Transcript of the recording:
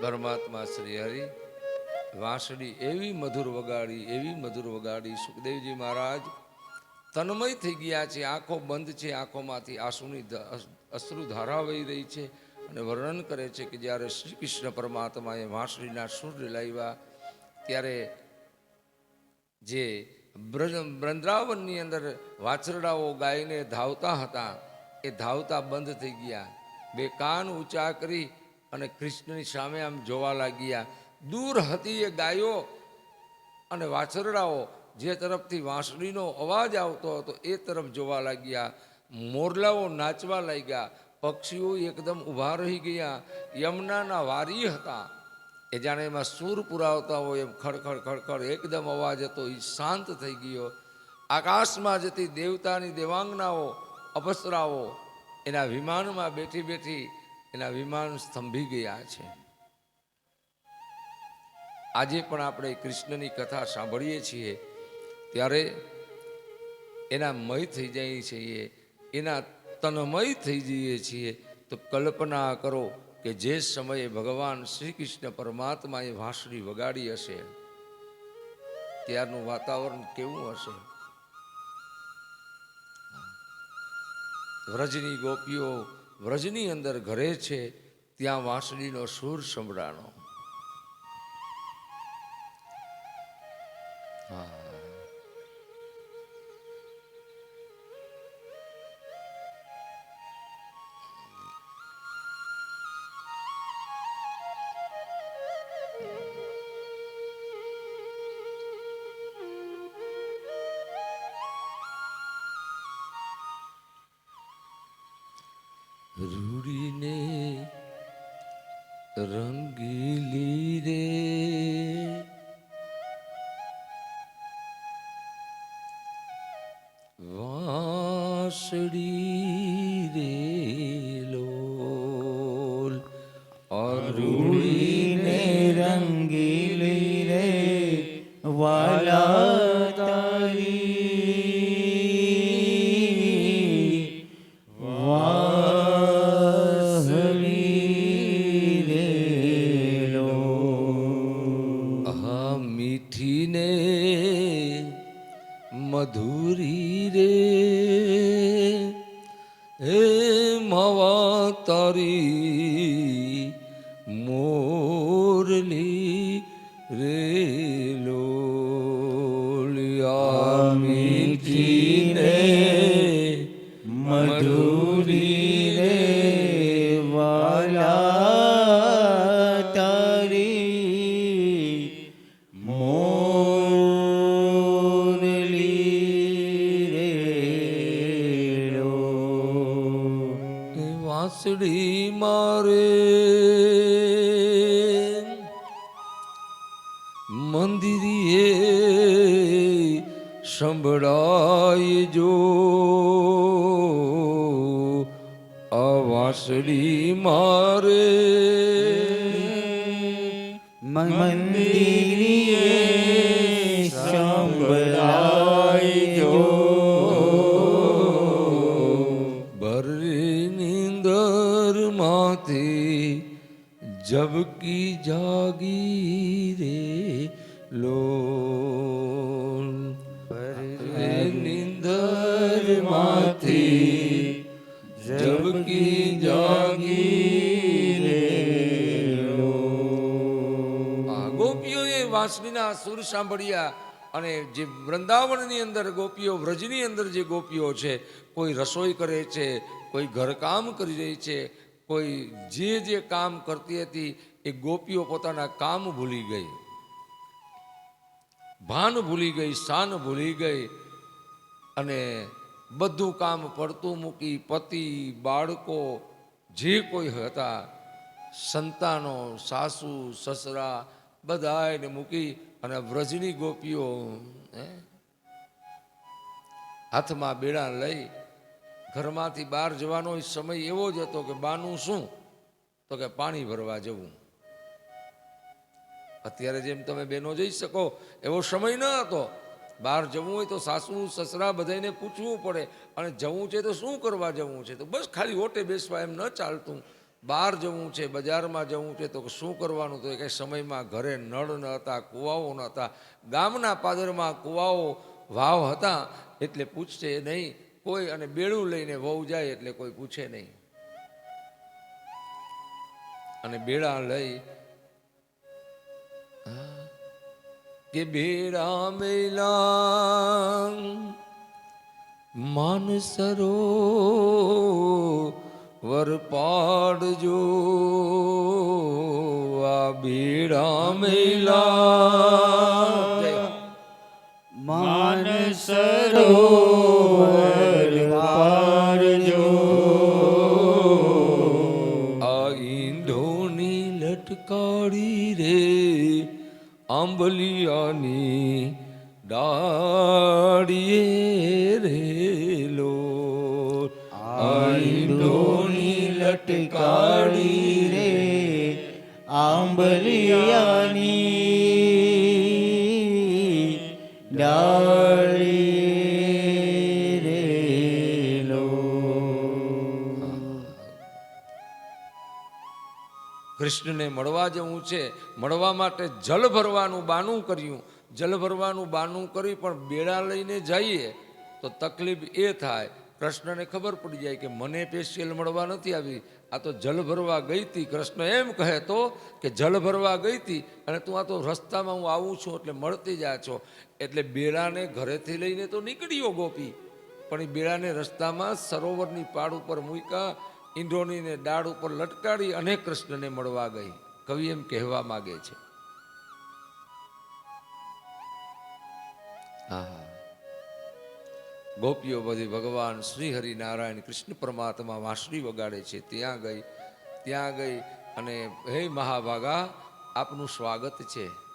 પરમાત્મા શ્રી હરિ, વાંસળી એવી મધુર વગાડી, એવી મધુર વગાડી. સુખદેવજી મહારાજ, તન્મય થઈ ગયા છે, આંખો બંધ છે, આંખોમાંથી આંસુની અશ્રુ ધારા વહી રહી છે અને વર્ણન કરે છે કે જ્યારે શ્રી કૃષ્ણ પરમાત્માએ વાંસળીના સૂર લાવ્યા, ત્યારે જે વૃંદાવનની અંદર વાછરડાઓ ગાયને ધાવતા હતા, એ ધાવતા બંધ થઈ ગયા. બે કાન ઊંચા કરી અને કૃષ્ણની સામે આમ જોવા લાગ્યા. દૂર હતી એ ગાયો અને વાછરડાઓ જે તરફથી વાંસળીનો અવાજ આવતો હતો એ તરફ જોવા લાગ્યા. મોરલાઓ નાચવા લાગ્યા. પક્ષીઓ એકદમ ઊભા રહી ગયા. યમુનાના વારી હતા. એ જાણે એમાં સૂર પુરાવતા હોય એમ ખડખડ ખડખડ એકદમ અવાજ હતો. એ શાંત થઈ ગયો. આકાશમાં જતી દેવતાની દેવાંગનાઓ, અપસરાઓ એના વિમાનમાં બેઠી બેઠી એના વિમાન સ્તંભી ગયા છે. આજે પણ આપણે કૃષ્ણની કથા સાંભળીએ છીએ. ત્યારે એના મય થઈ જઈએ છીએ એના તન્મય થઈ જઈએ છીએ. તો કલ્પના કરો કે જે સમયે ભગવાન શ્રી કૃષ્ણ પરમાત્માએ વાંસળી વગાડી હશે, ત્યારનું વાતાવરણ કેવું હશે? વ્રજની ગોપીઓ વ્રજની અંદર ઘરે છે ત્યાં વાંસળીનો સૂર સંભળાણો. રૂડીને રંગીલી રે વાસડી રે લોલ રૂડીને રંગીલી રે વાલા તારી વાસળી તારી મોરલી રે લોલિયા મીઠીને મધુરી વાંસળી મારે. મંદિરીએ સંભળાય જો. આ વાંસળી મારે. મંદિરીએ જબકી જાગી રે લો ભરી નીંદરમાંથી જબકી જાગી રે આ ગોપીઓએ વાંસળીના સુર સાંભળ્યા અને જે વૃંદાવનની અંદર ગોપીઓ, વ્રજની અંદર જે ગોપીઓ છે, કોઈ રસોઈ કરે છે, કોઈ ઘરકામ કરી રહી છે કોઈ જે જે કામ કરતી હતી એ ગોપીઓ પોતાના કામ ભૂલી ગઈ. ભાન ભૂલી ગઈ, શાન ભૂલી ગઈ અને બધું કામ પડતું મૂકી પતિ, બાળકો જે કોઈ હતા, સંતાનો, સાસુ, સસરા બધાને મૂકી અને વ્રજની ગોપીઓ હાથમાં બેડા લઈ ઘરમાંથી બહાર જવાનો સમય એવો જ હતો કે બાનું શું? તો કે પાણી ભરવા જવું. અત્યારે જેમ તમે બહેનો જઈ શકો, એવો સમય ન હતો. બહાર જવું હોય તો સાસુ, સસરા બધાને પૂછવું પડે. અને જવું છે તો શું કરવા જવું છે? તો બસ ખાલી ઓટે બેસવા એમ ન ચાલતું. બહાર જવું છે, બજારમાં જવું છે, તો શું કરવાનું? તો કે સમયમાં ઘરે નળ ન હતા, કૂવાઓ ન હતા. ગામના પાદરમાં કૂવાઓ વાવ હતા, એટલે પૂછશે નહીં. કોઈ અને બેડું લઈને વહુ જાય એટલે કોઈ પૂછે નહીં. અને બેડા લઈ કે બેડા મેલા માનસરો વર પાડજો, આ બેડા મેલા ઈંધોની લટકાડી રે આંબલિયાની ડાળીએ રેલો આઈડોની લટકાડી રે આંબલિયાની કૃષ્ણને મળવા જવું છે, મળવા માટે જલ ભરવાનું બાનું કર્યું. જલ ભરવાનું બાનું કરી પણ બેડા લઈને જઈએ તો તકલીફ એ થાય. કૃષ્ણને ખબર પડી જાય કે મને પેશિયલ મળવા નથી આવી. આ તો જલ ભરવા ગઈ હતી. કૃષ્ણ એમ કહે તો કે જલ ભરવા ગઈ હતી અને તું આ તો રસ્તામાં હું આવું છું એટલે મળતી જા છો. એટલે બેડાને ઘરેથી લઈને તો નીકળ્યો ગોપી. પણ એ બેડાને રસ્તામાં સરોવરની પાડ ઉપર મૂક્યા ઈંડોનીને દાળ ઉપર લટકાડી અને કૃષ્ણને મળવા ગઈ. કવિ એમ કહેવા માગે છે. હા ગોપીઓ બધી ભગવાન શ્રી હરિનારાયણ કૃષ્ણ પરમાત્મા વાંસળી વગાડે છે. ત્યાં ગઈ ત્યાં ગઈ અને હે મહાભાગા આપનું સ્વાગત છે.